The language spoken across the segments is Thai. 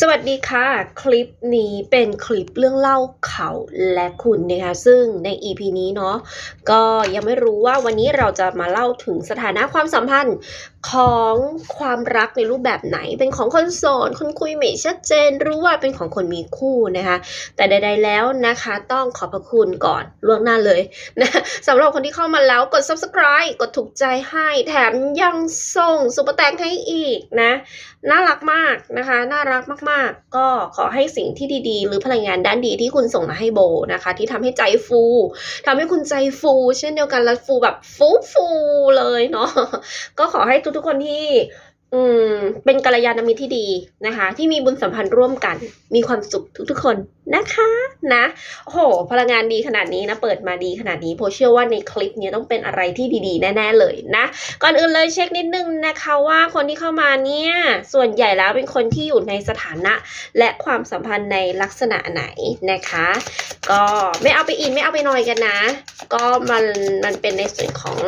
สวัสดีค่ะ คลิปนี้เป็นคลิปเรื่องเล่าเขาและคุณนะคะซึ่งใน EP นี้เนาะก็ยังไม่รู้ว่าวันนี้เราจะมาเล่าถึงสถานะความสัมพันธ์ ของความรักในรูปแบบไหน เป็นของคนโสดคนคุยไม่ชัดเจน รู้ว่าเป็นของคนมีคู่นะคะ แต่ใด ๆแล้วนะคะ ต้องขอบพระคุณก่อนล่วงหน้าเลยนะสำหรับคนที่เข้ามาแล้วกด subscribe กดถูกใจให้แถมยังส่งซุปเปอร์แตงให้อีกนะ น่ารักมากนะคะ น่ารักมากๆ ก็ขอให้สิ่งที่ดีๆ หรือพลังงานด้านดีที่คุณส่งมาให้โบนะคะ ที่ทำให้ใจฟูทำให้คุณใจฟู เช่นเดียวกันและฟูแบบฟูฟูเลยเนาะก็ขอให้ทุกๆคนที่อืมเป็นกัลยาณมิตรที่ดีนะคะ ที่มีบุญสัมพันธ์ร่วมกัน มีความสุขทุกๆคนนะคะนะโอ้โหพลังงานดีขนาดนี้นะ เปิดมาดีขนาดนี้โพเชื่อว่าในคลิปนี้ต้องเป็นอะไรที่ดีๆ แน่ ๆ เลยนะ ก่อนอื่นเลยเช็คนิดนึงนะคะว่าคนที่เข้ามาเนี่ยส่วนใหญ่แล้วเป็นคนที่อยู่ในสถานะ และความสัมพันธ์ในลักษณะไหนนะคะ ก็ไม่เอาไปอินไม่เอาไปนอยกันนะ ก็มันมันเป็นในส่วนของ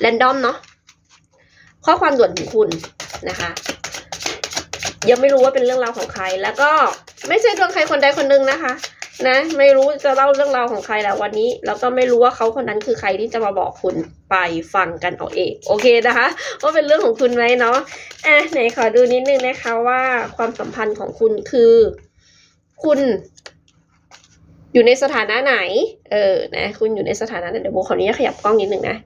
แรนดอมเนาะ ข้อความด่วนถึงคุณนะคะยังไม่รู้ว่าเป็นเรื่องราวของใคร แล้วก็ไม่ใช่ดวงใครคนใดคนหนึ่งนะคะ นะ ไม่รู้จะเล่าเรื่องราวของใครแล้ววันนี้ แล้วก็ไม่รู้ว่าเขาคนนั้นคือใครที่จะมาบอกคุณไปฟังกันเอาเอง โอเคนะคะว่าเป็นเรื่องของคุณไหมเนาะอะไหนขอดูนิดนึงนะคะว่าความสัมพันธ์ของคุณคือ คุณ อยู่ในสถานะไหน เออนะ คุณอยู่ในสถานะไหนเดี๋ยวโบขออนุญาตขยับกล้องนิดนึงนะ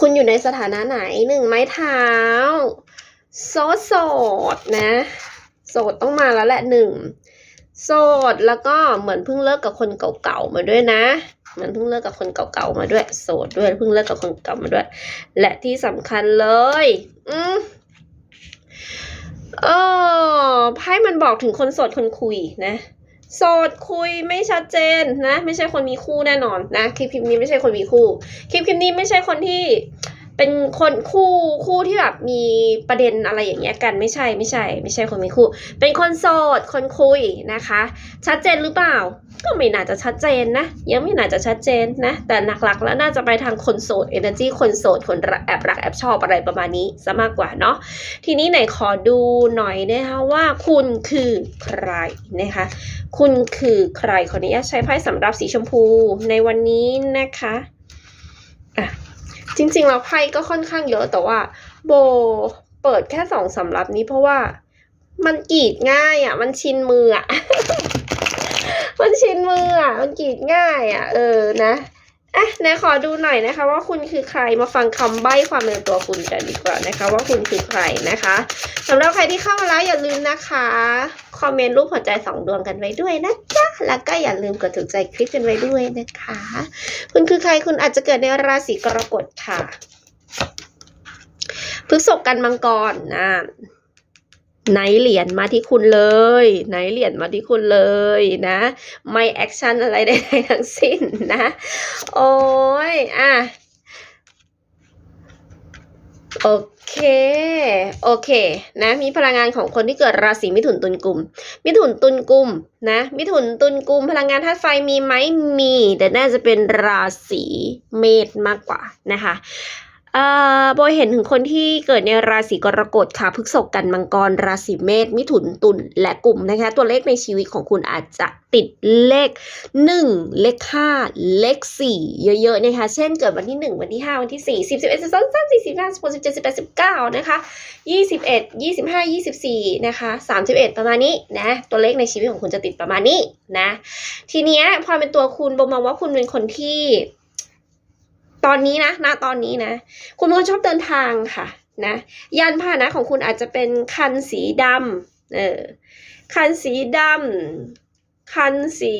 คุณอยู่ในสถานะไหนหนึ่งไม้เท้าโสดโสดนะ โสดต้องมาแล้วแหละหนึ่งโสดแล้วก็เหมือนเพิ่งเลิกกับคนเก่าๆมาด้วยนะเหมือนเพิ่งเลิกกับคนเก่าๆมาด้วย โสดด้วยเพิ่งเลิกกับคนเก่ามาด้วย และที่สำคัญเลย อืมเออไพ่มันบอกถึงคนโสดคนคุยนะ โสดคุยไม่ชัดเจนนะ ไม่ใช่คนมีคู่แน่นอนนะ คลิปคลิปนี้ไม่ใช่คนมีคู่ คลิปคลิปนี้ไม่ใช่คนที่ เป็นคนคู่คู่ที่แบบมีประเด็นอะไรอย่างเงี้ยกันไม่ใช่ไม่ใช่ ไม่ใช่คนมีคู่ เป็นคนโสดคนคุยนะคะ ชัดเจนหรือเปล่า ก็ไม่น่าจะชัดเจนนะ ยังไม่น่าจะชัดเจนนะ แต่หลักๆแล้วน่าจะไปทางคนโสด energy คนโสดคนแอบรักแอบชอบอะไรประมาณนี้ซะมากกว่าเนาะทีนี้ไหนขอดูหน่อยนะคะว่าคุณคือใครนะคะ คุณคือใครขออนุญาตใช้ไพ่สำหรับสีชมพูในวันนี้นะคะอะ จริงๆแล้วไพ่ก็ค่อนข้างเยอะแต่ว่า โบเปิดแค่สองสำรับนี้เพราะว่ามันกรีดง่ายอะ มันชินมืออะ มันชินมืออะ มันกรีดง่ายอะ เออนะ อะไหนขอดูหน่อยนะคะ ว่าคุณคือใครมาฟังคำใบ้ความเป็นตัวคุณกันดีกว่านะคะ ว่าคุณคือใครนะคะสำหรับใครที่เข้ามาแล้วอย่าลืมนะคะคอมเมนต์รูปหัวใจสองดวงกันไว้ด้วยนะจ๊ะแล้วก็อย่าลืมกดถูกใจคลิปกันไว้ด้วยนะคะ คุณคือใครคุณอาจจะเกิดในราศีกรกฎค่ะพฤษภกันมังกรนะ ไหนเหรียญมาที่คุณเลย ไหนเหรียญมาที่คุณเลยนะ ไม่แอคชั่นอะไรใดๆทั้งสิ้นนะ โอ้ยอะโอเค โอเค นะ มีพลังงานของคนที่เกิดราศีมิถุนตุลกุม มิถุนตุลกุมนะ มิถุนตุลกุม พลังงานธาตุไฟมีไหมมี แต่น่าจะเป็นราศีเมษมากกว่านะคะ โบยเห็นถึงคนที่เกิดในราศีกรกฎค่ะพฤษภกันมังกร ราศีเมษมิถุนตุลและกลุ่มนะคะ ตัวเลขในชีวิตของคุณอาจจะติดเลข 1 เลข 5 เลข 4 เยอะๆนะคะ เช่นเกิดวันที่ 1 วันที่ 5 วันที่ 4 10 11 12 13 14 15 16 17 18 19นะคะ21 25 24นะคะ31 ประมาณนี้นะตัวเลขในชีวิตของคุณจะติดประมาณนี้นะทีเนี้ยพอเป็นตัวคุณโบมองว่าคุณเป็นคนที่ ตอนนี้นะณตอนนี้นะ คุณเป็นคนชอบเดินทางค่ะนะยานพาหนะของคุณอาจจะเป็นคันสีดำเออคันสีดำคันสี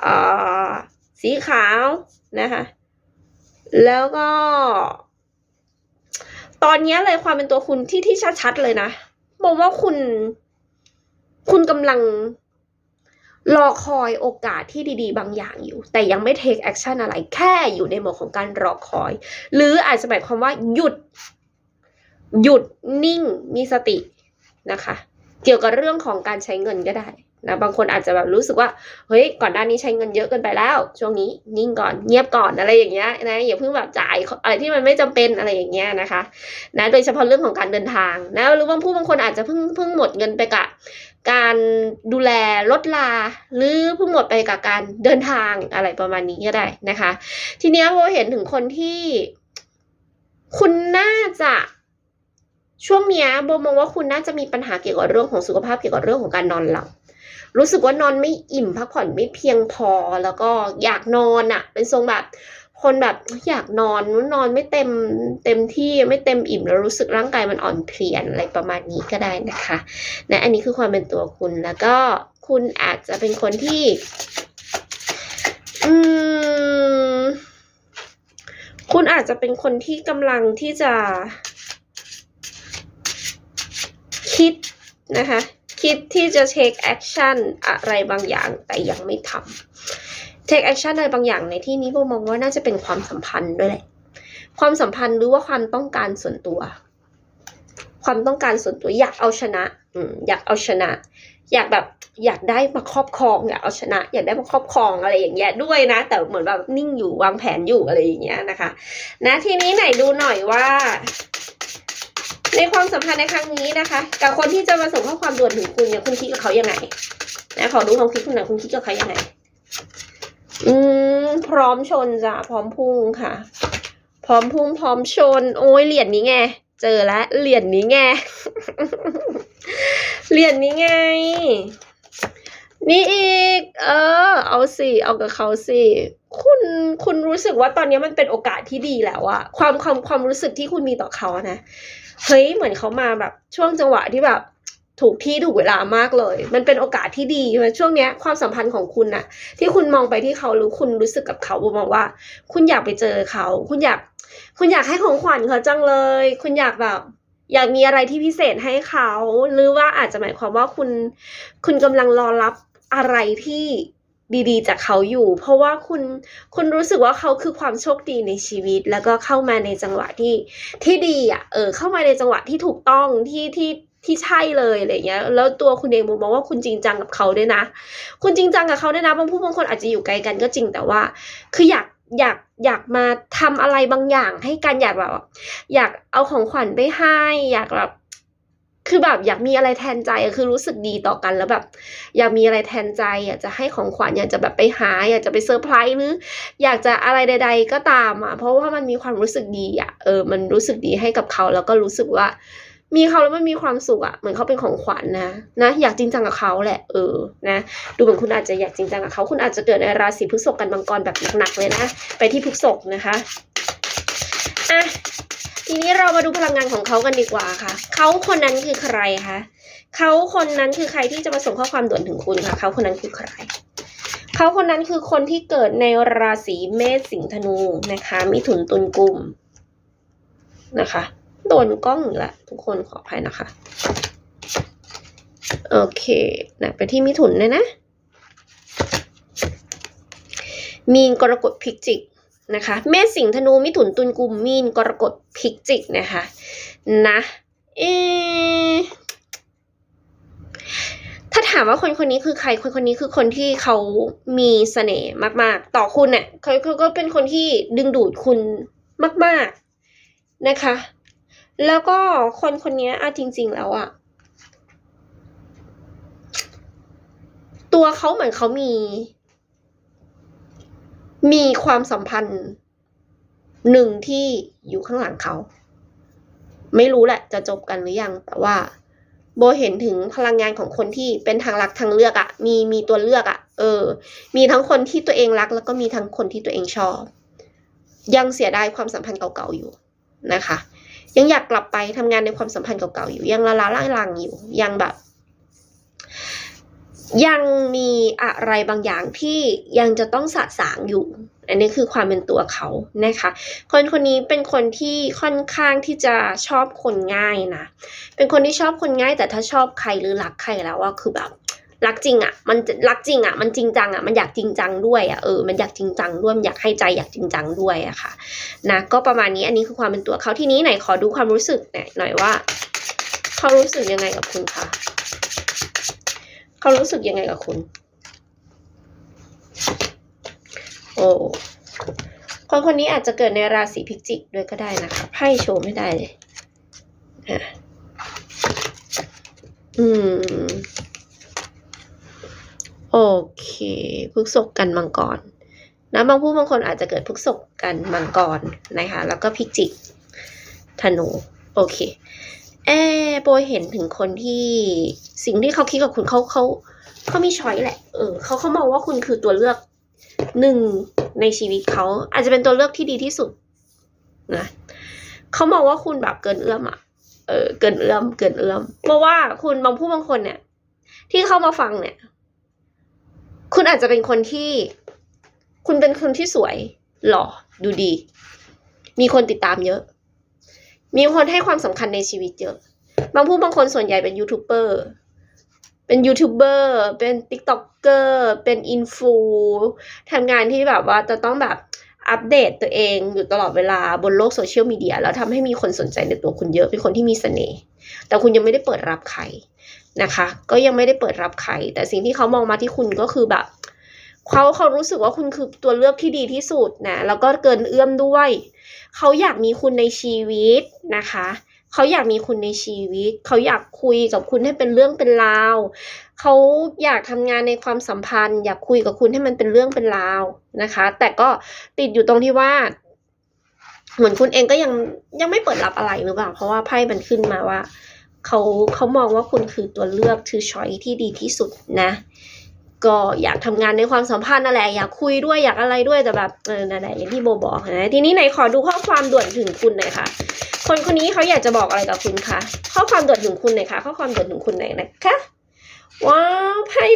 เอ่อสีขาวนะคะแล้วก็ ตอนนี้เลยความเป็นตัวคุณที่ที่ชัดๆเลยนะบอกว่าคุณ คุณกำลัง รอคอยโอกาสที่ดีๆ บางอย่างอยู่ แต่ยังไม่ take action อะไรแค่อยู่ในโหมดของการรอคอย หรืออาจจะหมายความว่าหยุด หยุดนิ่งมีสตินะคะ เกี่ยวกับเรื่องของการใช้เงินก็ได้นะบางคนอาจจะแบบรู้สึกว่าเฮ้ยก่อนหน้านี้ใช้เงินเยอะเกินไปแล้ว ช่วงนี้นิ่งก่อนเงียบก่อนอะไรอย่างเงี้ยนะอย่าเพิ่งแบบจ่ายอะไรที่มันไม่จำเป็นอะไรอย่างเงี้ยนะคะนะโดยเฉพาะเรื่องของการเดินทางนะหรือบางผู้บางคนอาจจะเพิ่งเพิ่งหมดเงินไปกับ การดูแลลดลา หรือเพิ่งหมดไปกับการเดินทางอะไรประมาณนี้ก็ได้นะคะ ทีนี้โบเห็นถึงคนที่คุณน่าจะช่วงนี้โบมองว่าคุณน่าจะมีปัญหาเกี่ยวกับเรื่องของสุขภาพเกี่ยวกับเรื่องของการนอนหลับรู้สึกว่านอนไม่อิ่มพักผ่อนไม่เพียงพอแล้วก็อยากนอนอะ เป็นทรงแบบ คนแบบอยากนอนนอนไม่เต็มเต็มที่ไม่เต็มอิ่มแล้วรู้สึกร่างกายมันอ่อนเพลียอะไรประมาณนี้ก็ได้นะคะนะอันนี้คือความเป็นตัวคุณแล้วก็คุณอาจจะเป็นคนที่ อืม คุณอาจจะเป็นคนที่กำลังที่จะ คิดนะคะ คิดที่จะ take action อะไรบางอย่างแต่ยังไม่ทำ take action อะไรบางอย่างในที่นี้โบมองว่าน่าจะเป็นความสัมพันธ์ด้วยแหละ ความสัมพันธ์หรือว่าความต้องการส่วนตัว ความต้องการส่วนตัวอยากเอาชนะอืมอยากเอาชนะ อยากแบบอยากได้มาครอบครองอยากเอาชนะ อยากได้มาครอบครองอะไรอย่างเงี้ยด้วยนะ แต่เหมือนแบบนิ่งอยู่วางแผนอยู่อะไรอย่างเงี้ยนะคะ นะทีนี้ไหนดูหน่อยว่า ในความสัมพันธ์ในครั้งนี้นะคะ กับคนที่จะมาส่งข้อความด่วนถึงคุณเนี่ยคุณคิดกับเขายังไงนะขอดูความคิดคุณหน่อยคุณคิดกับเขายังไง อืมพร้อมชนจ้ะพร้อมพุ่งค่ะ พร้อมพุ่งพร้อมชน โอ้ยเหรียญนี้ไง เจอแล้วเหรียญนี้ไงเหรียญนี้ไง นี่อีก เออ เอาสิเอากับเขาสิคุณคุณรู้สึกว่าตอนนี้มันเป็นโอกาสที่ดีแล้วอะความความความรู้สึกที่คุณมีต่อเขานะเฮ้ยเหมือนเขามาแบบ ช่วงจังหวะที่แบบ ถูกที่ถูกเวลามากเลย มันเป็นโอกาสที่ดีมาช่วงเนี้ยความสัมพันธ์ของคุณน่ะที่คุณมองไปที่เขาหรือคุณรู้สึกกับเขามองว่า คุณอยากไปเจอเขา คุณอยาก คุณอยากให้ของขวัญเขาจังเลย คุณอยากแบบ อยากมีอะไรที่พิเศษให้เขา หรือว่าอาจจะหมายความว่าคุณ คุณกำลังรอรับอะไรที่ดีๆ จากเขาอยู่ เพราะว่าคุณคุณรู้สึกว่าเขาคือความโชคดีในชีวิต แล้วก็เข้ามาในจังหวะที่ที่ดีอะเออเข้ามาในจังหวะที่ถูกต้องที่ที่ ที่ใช่เลยอะไรเงี้ย แล้วตัวคุณเองมองว่าคุณจริงจังกับเขาด้วยนะ คุณจริงจังกับเขาด้วยนะ บางผู้บางคนอาจจะอยู่ไกลกันก็จริงแต่ว่า คืออยากอยากอยากมาทำอะไรบางอย่างให้กันอยากแบบอยากเอาของขวัญไปให้ อยากแบบคือแบบอยากมีอะไรแทนใจคือรู้สึกดีต่อกันแล้วแบบ อยากมีอะไรแทนใจ อยากจะให้ของขวัญอยากจะแบบไปหา อยากจะไปเซอร์ไพรส์หรือ อยากจะอะไรใด ๆ ก็ตามอะเพราะว่ามันมีความรู้สึกดีอะเออมันรู้สึกดีให้กับเขาแล้วก็รู้สึกว่า มีเขาแล้วมันมีความสุขอะเหมือนเขาเป็นของขวัญนะนะอยากจริงจังกับเขาแหละเออนะดูเหมือนคุณอาจจะอยากจริงจังกับเขาคุณอาจจะเกิดในราศีพฤษภกันมังกรแบบหนักๆเลยนะไปที่พฤษภนะคะอะทีนี้เรามาดูพลังงานของเขากันดีกว่าค่ะ เขาคนนั้นคือใครคะเขาคนนั้นคือใครที่จะมาส่งข้อความด่วนถึงคุณค่ะ เขาคนนั้นคือใคร เขาคนนั้นคือคนที่เกิดในราศีเมษสิงห์ธนูนะคะ มิถุนตุลกุมนะคะ โดนกล้องละทุกคนขออภัยนะคะ โอเคนะไปที่มิถุนเลยนะ มีนกรกฎพิกจิกนะคะเมษสิงห์ธนูมิถุนตุลกุมมีนกรกฎพิกจิกนะคะนะเอถ้าถามว่าคนคนนี้คือใครคนคนนี้คือคนที่เขามีเสน่ห์มาก ๆ ต่อคุณเนี่ยเขาเขาก็เป็นคนที่ดึงดูดคุณมาก ๆ นะคะ แล้วก็คนคนนี้อะจริง ๆ แล้วอะตัวเขาเหมือนเขามี มีความสัมพันธ์หนึ่งที่อยู่ข้างหลังเขา ไม่รู้แหละ จะจบกันหรือยัง แต่ว่า โบเห็นถึงพลังงานของคนที่เป็นทางรักทางเลือกอะมีมีตัวเลือกอะเออ มีทั้งคนที่ตัวเองรัก แล้วก็มีทั้งคนที่ตัวเองชอบ ยังเสียดายความสัมพันธ์เก่าๆอยู่นะคะ ยังอยากกลับไปทำงานในความสัมพันธ์เก่าๆอยู่ ยังละล้าล่างลังอยู่ ยังแบบ ยังมีอะไรบางอย่างที่ยังจะต้องสะสางอยู่ อันนี้คือความเป็นตัวเขานะคะ คนคนนี้เป็นคนที่ค่อนข้างที่จะชอบคนง่ายนะ เป็นคนที่ชอบคนง่าย แต่ถ้าชอบใครหรือรักใครแล้วว่าคือแบบ รักจริงอะ่ะมันรักจริงอะ่ะมันจริงจังอะ่ะมันอยากจริงจังด้วยอะ่ะเออมันอยากจริงจังด้วยมันอยากให้ใจอยากจริงจังด้วยอะค่ะนะก็ประมาณนี้อันนี้คือความเป็นตัวเขาที่นี้ไหนขอดูความรู้สึกหน่อยหน่อยว่าเขารู้สึกยังไงกับคุณคะเขารู้สึกยังไงกับคุณ โอ้คนคนนี้อาจจะเกิดในราศีพิจิกด้วยก็ได้นะคะไพ่โชว์ไม่ได้เลยอะอืม โอเคพฤกษกกันมังกรนะบางผู้บางคนอาจจะเกิดพฤกษกกันมังกรนะคะแล้วก็พิจิกธนู โอเคแอโบยเห็นถึงคนที่สิ่งที่เขาคิดกับคุณเขาเขาเขามีช้อยแหละ เออเขาเขามองว่าคุณคือตัวเลือกหนึ่งในชีวิตเขาอาจจะเป็นตัวเลือกที่ดีที่สุดนะเขามองว่าคุณแบบเกินเอื้อมอะ เออเกินเอื้อมเกินเอื้อม เพราะว่าคุณบางผู้บางคนเนี่ย ที่เข้ามาฟังเนี่ย คุณอาจจะเป็นคนที่ คุณเป็นคนที่สวย หล่อ ดูดี มีคนติดตามเยอะ มีคนให้ความสำคัญในชีวิตเยอะ บางผู้บางคนส่วนใหญ่เป็นยูทูบเบอร์ เป็นยูทูบเบอร์ เป็นติ๊กต็อกเกอร์ เป็นอินฟูทำงานที่แบบว่าจะต้องแบบอัปเดตตัวเองอยู่ตลอดเวลาบนโลกโซเชียลมีเดียแล้วทำให้มีคนสนใจในตัวคุณเยอะ เป็นคนที่มีเสน่ห์แต่คุณยังไม่ได้เปิดรับใคร นะคะ ก็ยังไม่ได้เปิดรับใคร แต่สิ่งที่เขามองมาที่คุณก็คือแบบเขาเขารู้สึกว่าคุณคือตัวเลือกที่ดีที่สุดนะ แล้วก็เกินเอื้อมด้วย เขาอยากมีคุณในชีวิตนะคะ เขาอยากมีคุณในชีวิต เขาอยากคุยกับคุณให้เป็นเรื่องเป็นราว เขาอยากทำงานในความสัมพันธ์ อยากคุยกับคุณให้มันเป็นเรื่องเป็นราวนะคะ แต่ก็ติดอยู่ตรงที่ว่า เหมือนคุณเองก็ยังยังไม่เปิดรับอะไรหรือเปล่า เพราะว่าไพ่มันขึ้นมาว่า เขาเขามองว่าคุณคือตัวเลือกคือช้อยที่ดีที่สุดนะ ก็อยากทำงานในความสัมพันธ์นั่นแหละอยากคุยด้วยอยากอะไรด้วยแต่แบบเออนั่นแหละอย่างที่โบบอกนะทีนี้ไหนขอดูข้อความด่วนถึงคุณหน่อยค่ะ คนคนนี้เขาอยากจะบอกอะไรกับคุณคะข้อความด่วนถึงคุณหน่อยค่ะ ข้อความด่วนถึงคุณหน่อยนะคะว้าวไพ่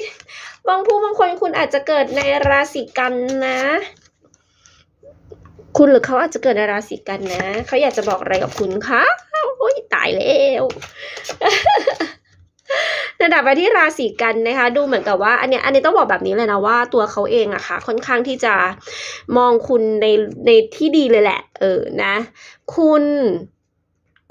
บางผู้บางคนคุณอาจจะเกิดในราศีกันนะ คุณหรือเขาอาจจะเกิดในราศีกันนะ เขาอยากจะบอกอะไรกับคุณคะ อ้ยตายแล้วระดับไปที่ราศีกันนะคะ ดูเหมือนกับว่า อันเนี้ยอันนี้ต้องบอกแบบนี้เลยนะว่าตัวเขาเองอะค่ะ ค่อนข้างที่จะมองคุณในในที่ดีเลยแหละ เออนะ คุณ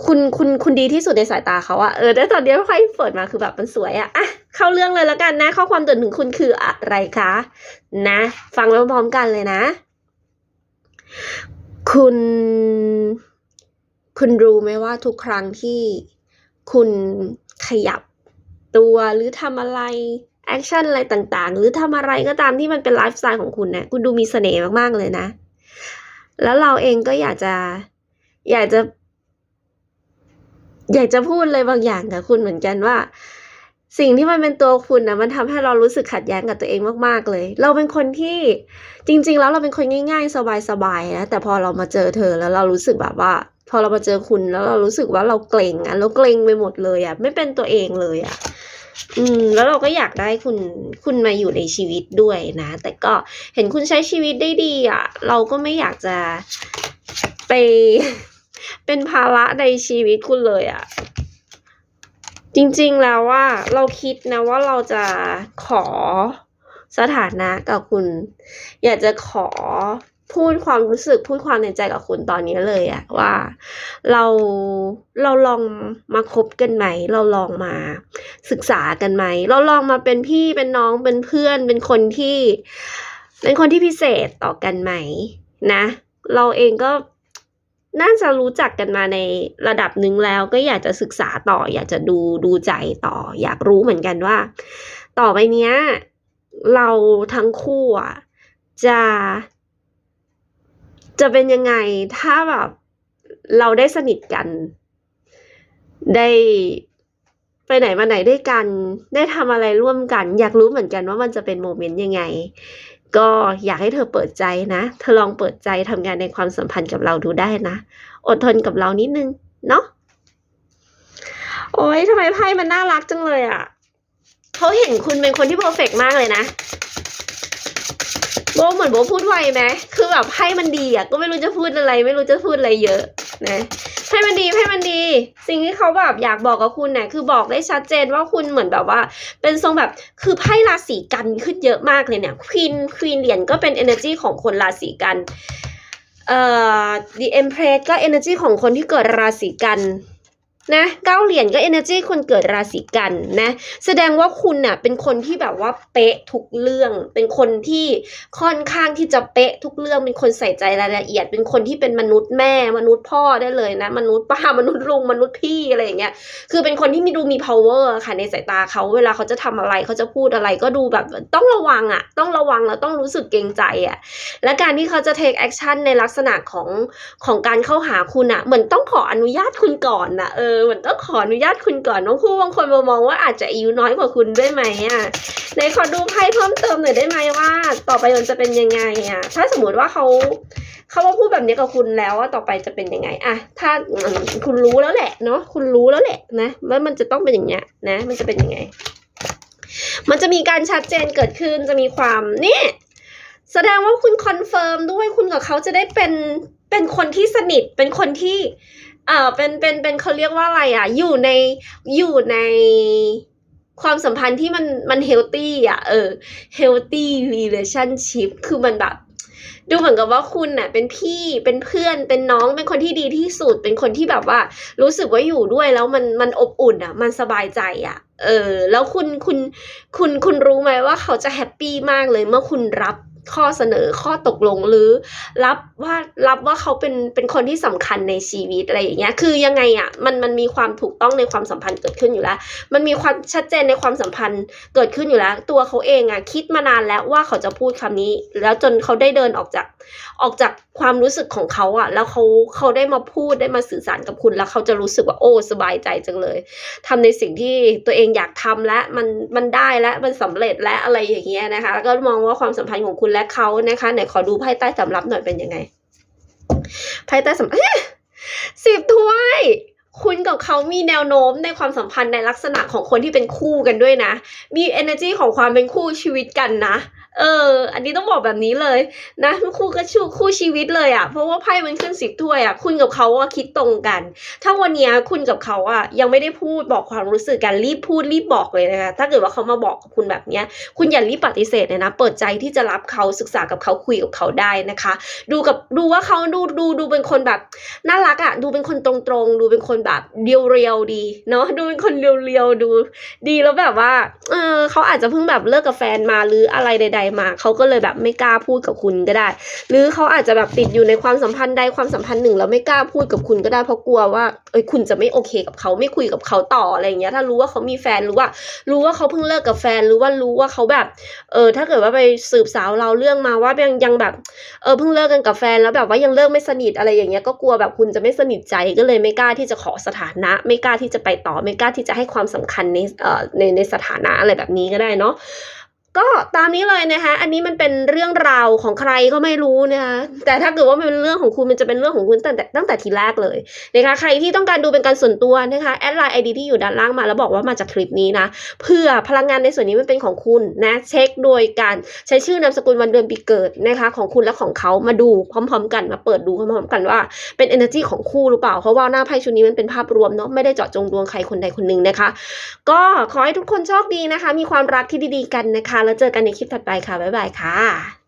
คุณคุณคุณดีที่สุดในสายตาเขาอะเออแต่ตอนนี้ไพ่เปิดมาคือแบบมันสวยอะอะเข้าเรื่องเลยแล้วกันนะ ข้อความเตือนถึงคุณคืออะไรคะนะ ฟังไปพร้อมๆกันเลยนะ คุณ คุณรู้ไหมว่าทุกครั้งที่คุณขยับตัวหรือทำอะไรแอคชั่นอะไรต่างๆ หรือทำอะไรก็ตามที่มันเป็นไลฟ์สไตล์ของคุณเนี่ยคุณดูมีเสน่ห์มากๆเลยนะ แล้วเราเองก็อยากจะ อยากจะ อยากจะพูดเลยบางอย่างกับคุณเหมือนกันว่า สิ่งที่มันเป็นตัวคุณนะมันทำให้เรารู้สึกขัดแย้งกับตัวเองมากๆเลย เราเป็นคนที่จริง ๆ แล้วเราเป็นคนง่าย ๆ สบายๆนะแต่พอเรามาเจอเธอแล้วเรารู้สึกแบบว่า พอเรามาเจอคุณแล้วเรารู้สึกว่าเราเกรงอะเราเกรงไปหมดเลยอะ ไม่เป็นตัวเองเลยอะ อืม แล้วเราก็อยากได้คุณคุณมาอยู่ในชีวิตด้วยนะ แต่ก็เห็นคุณใช้ชีวิตได้ดีอะ เราก็ไม่อยากจะไปเป็นภาระในชีวิตคุณเลยอะจริงๆ แล้วว่าเราคิดนะว่าเราจะขอสถานะกับคุณ อยากจะขอ พูดความรู้สึกพูดความในใจกับคุณตอนนี้เลยอะว่า เราเราลองมาคบกันไหม เราลองมาศึกษากันไหม เราลองมาเป็นพี่เป็นน้องเป็นเพื่อนเป็นคนที่ เป็นคนที่พิเศษต่อกันไหมนะ เราเองก็น่าจะรู้จักกันมาในระดับหนึ่งแล้วก็อยากจะศึกษาต่อ อยากจะดูดูใจต่อ อยากรู้เหมือนกันว่า ต่อไปเนี้ย เราทั้งคู่อะจะ จะเป็นยังไงถ้าแบบเราได้สนิทกัน ได้ไปไหนมาไหนด้วยกัน ได้ทำอะไรร่วมกัน อยากรู้เหมือนกันว่ามันจะเป็นโมเมนต์ยังไง ก็อยากให้เธอเปิดใจนะ เธอลองเปิดใจทำงานในความสัมพันธ์กับเราดูได้นะ อดทนกับเรานิดนึง เนาะโอ๊ยทำไมไพ่มันน่ารักจังเลยอะ่ะเขาเห็นคุณเป็นคนที่เพอร์เฟกมากเลยนะ โบเหมือนโบพูดไวไหมคือแบบไพ่มันดีอะก็ไม่รู้จะพูดอะไร ไม่รู้จะพูดอะไรเยอะนะไพ่มันดีไพ่มันดี สิ่งที่เขาแบบอยากบอกกับคุณเนี่ยคือบอกได้ชัดเจนว่าคุณเหมือนแบบว่า เป็นทรงแบบคือไพ่ราศีกันขึ้นเยอะมากเลยเนี่ยควีนควีนเหรียญก็เป็น energy ของคนราศีกันเอ่อ the empress ก็ energy ของคนที่เกิดราศีกัน นะเก้าเหรียญก็ energy คนเกิดราศีกันนะ แสดงว่าคุณน่ะเป็นคนที่แบบว่าเป๊ะทุกเรื่อง เป็นคนที่ค่อนข้างที่จะเป๊ะทุกเรื่อง เป็นคนใส่ใจรายละเอียด เป็นคนที่เป็นมนุษย์แม่ มนุษย์พ่อได้เลยนะ มนุษย์ป้ามนุษย์ลุงมนุษย์พี่อะไรอย่างเงี้ย คือเป็นคนที่มีดูมี power ค่ะในสายตาเขาเวลาเขาจะทำอะไรเขาจะพูดอะไรก็ดูแบบต้องระวังอะต้องระวังแล้วต้องรู้สึกเกรงใจอะและการที่เขาจะ take action ในลักษณะของของการเข้าหาคุณอะเหมือนต้องขออนุญาตคุณก่อนนะเออเหมือนต้องขออนุญาตคุณก่อนน้องคู่บางคนมามองว่าอาจจะอายุน้อยกว่าคุณด้วยไหมอะไหนขอดูไพ่เพิ่มเติมหน่อยได้ไหมว่า ต่อไปมันจะเป็นยังไงอะถ้าสมมติว่าเขาเขามาพูดแบบนี้กับคุณแล้วว่าต่อไปจะเป็นยังไงอะถ้าคุณรู้แล้วแหละเนาะคุณรู้แล้วแหละนะว่ามันจะต้องเป็นอย่างเงี้ยนะ มันจะเป็นยังไง มันจะมีการชัดเจนเกิดขึ้นจะมีความนี่แสดงว่าคุณคอนเฟิร์มด้วยคุณกับเขาจะได้เป็นเป็นคนที่สนิทเป็นคนที่ เออเป็นเป็นเป็นเขาเรียกว่าอะไรอะ อยู่ในอยู่ในความสัมพันธ์ที่มันมันเฮลตี้อะ เออ healthy relationship คือมันแบบ ดูเหมือนกับว่าคุณน่ะ เป็นพี่เป็นเพื่อนเป็นน้องเป็นคนที่ดีที่สุด เป็นคนที่แบบว่า รู้สึกว่าอยู่ด้วยแล้วมันมันอบอุ่นอะ มันสบายใจอะ เออ แล้วคุณคุณคุณคุณรู้ไหมว่าเขาจะแฮปปี้มากเลยเมื่อคุณรับ ข้อเสนอข้อตกลงหรือ รับว่ารับว่าเขาเป็นเป็นคนที่สำคัญในชีวิตอะไรอย่างเงี้ยคือยังไงอะมันมันมีความถูกต้องในความสัมพันธ์เกิดขึ้นอยู่แล้ว มันมีความชัดเจนในความสัมพันธ์เกิดขึ้นอยู่แล้ว ตัวเขาเองอะคิดมานานแล้วว่าเขาจะพูดคำนี้ แล้วจนเขาได้เดินออกจากออกจากความรู้สึกของเขาอะ แล้วเขาเขาได้มาพูดได้มาสื่อสารกับคุณแล้วเขาจะรู้สึกว่าโอ้สบายใจจังเลยทำในสิ่งที่ตัวเองอยากทำและมันมันได้และมันสำเร็จและอะไรอย่างเงี้ยนะคะแล้วก็มองว่าความสัมพันธ์ของคุณและเขานะคะไหนขอดูไพ่ใต้สำรับหน่อยเป็นยังไงไพ่ใต้สำรับสิบถ้วยคุณกับเขามีแนวโน้มในความสัมพันธ์ในลักษณะของคนที่เป็นคู่กันด้วยนะ มี energy ของความเป็นคู่ชีวิตกันนะ เออ อันนี้ต้องบอกแบบนี้เลยนะคู่ก็ชูคู่ชีวิตเลยอะ่ะ เพราะว่าไพ่มันขึ้นสิบถ้วยอะ่ะ คุณกับเขาอะคิดตรงกัน ถ้าวันนี้คุณกับเขาอะยังไม่ได้พูดบอกความรู้สึกกันรีบพูดรีบบอกเลยนะคะ ถ้าเกิดว่าเขามาบอกกับคุณแบบเนี้ย คุณอย่ารีบปฏิเสธเลยนะ เปิดใจที่จะรับเขาศึกษากับเขาคุยกับเขาได้นะคะ ดูกับดูว่าเขาดูดูดูเป็นคนแบบน่ารักอะ่ะ ดูเป็นคนตรงๆ ดูเป็นคนแบบเรียวๆดีเนาะ ดูเป็นคนเรียวๆดู ดีแล้วแบบว่า เออเขาอาจจะเพิ่งแบบเลิกกับแฟนมาหรืออะไรใดมาเขาก็เลยแบบไม่กล้าพูดกับคุณก็ได้ หรือเขาอาจจะแบบติดอยู่ในความสัมพันธ์ใดความสัมพันธ์หนึ่งแล้วไม่กล้าพูดกับคุณก็ได้เพราะกลัวว่าเอ้ยคุณจะไม่โอเคกับเขาไม่คุยกับเขาต่ออะไรอย่างเงี้ย ถ้ารู้ว่าเขามีแฟนหรือว่า รู้ว่าเขาเพิ่งเลิกกับแฟนหรือว่ารู้ว่าเขาแบบเออถ้าเกิดว่าไปสืบสาวเราเรื่องมาว่ายังยังแบบเออเพิ่งเลิกกันกับแฟนแล้วแบบว่ายังเลิกไม่สนิทอะไรอย่างเงี้ยก็กลัวแบบคุณจะไม่สนิทใจก็เลยไม่กล้าที่จะขอสถานะ ไม่กล้าที่จะไปต่อไม่กล้าที่จะให้ความสำคัญในเอ่อในในสถานะอะไรแบบนี้ก็ได้เนาะ ก็ตามนี้เลยนะคะ อันนี้มันเป็นเรื่องราวของใครก็ไม่รู้นะคะ แต่ถ้าเกิดว่ามันเป็นเรื่องของคุณมันจะเป็นเรื่องของคุณตั้งแต่ตั้งแต่ทีแรกเลยนะคะ ใครที่ต้องการดูเป็นการส่วนตัวนะคะแอดไลน์ไอดีที่อยู่ด้านล่างมาแล้วบอกว่ามาจากคลิปนี้นะ เพื่อพลังงานในส่วนนี้มันเป็นของคุณนะ เช็คโดยการใช้ชื่อนามสกุลวันเดือนปีเกิดนะคะ ของคุณและของเขามาดูพร้อม ๆ กันมาเปิดดูพร้อมๆกันว่าเป็น energy ของคู่หรือเปล่า เพราะว่าหน้าไพ่ชุดนี้มันเป็นภาพรวมเนาะไม่ได้เจาะจงดวงใครคนใดคนหนึ่งนะคะ ก็ขอให้ทุกคนโชคดีนะคะ มีความรักที่ดีๆกันนะคะแล้วเจอกันในคลิปถัดไปค่ะ บ๊ายบายค่ะ